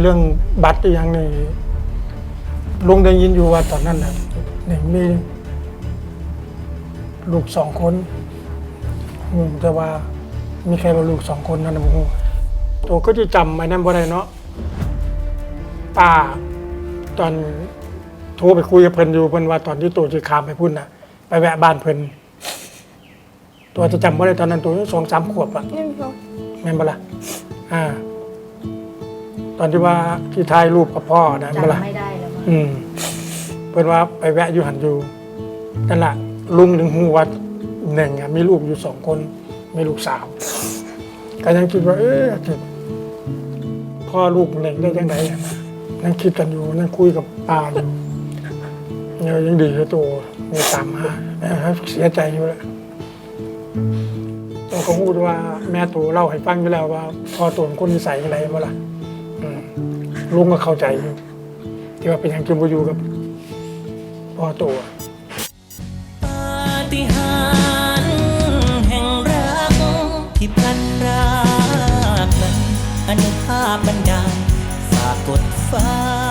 เรื่องบัตรอหย่างนี้ลุงได้ยินอยู่ว่าตอนนั้นน่ะนี่มีลูกสองคนอืมแต่ว่ามีใครว่าลูกสองคนนั่นนะผมตัวก็จะจำไอ้นั่นบ่ได้เนาะป้าตอนโทรไปคุยกับเพิ่นอยู่เพิ่นว่าตอนที่ตัวจะขามไปพุ่นน่ะ ไปแวะบ้านเพิ่นตัวจะจำบ่ได้ตอนนั้นตัวสองสามขวบอะ นี่บอกแม่นบ่ล่ะอ่าต อนที่ว่าที่ถ่ายรูปกับพ่อนะแม่นบ่ล่ะจำไม่ได้แล้วมั้งอืมเพิ่นว่าไปแวะอยู่หันอยู่นั่นแหละลุงถึงหูว่าหนึ่งอะมีลูกอยู่สองคนมีลูกสาวก็ยังคิดว่า เอ๊ะจะพ่อลูกหนึ่งได้ยังไงอะนะนั่งคิดกันอยู่นั่งคุยกับป้าอยู่เนี่ยยังดีเลยตัวมีตามมานะครับเสียใจอยู่แหละตัวเขาพูดว่าแม่ตัวเล่าให้ฟังอยู่แล้วว่าพ่อตัวเป็นคนนิสัยอะไรเมื่อล่ะอืม ลุงก็เข้าใจอยู่ที่ว่าเป็นอย่างกินบูอยู่กับพ่อตัว ปาฏิหาริย์แห่งรักที่พลันรากนั้นอนุภาพบันดาลฝากกดฟ้า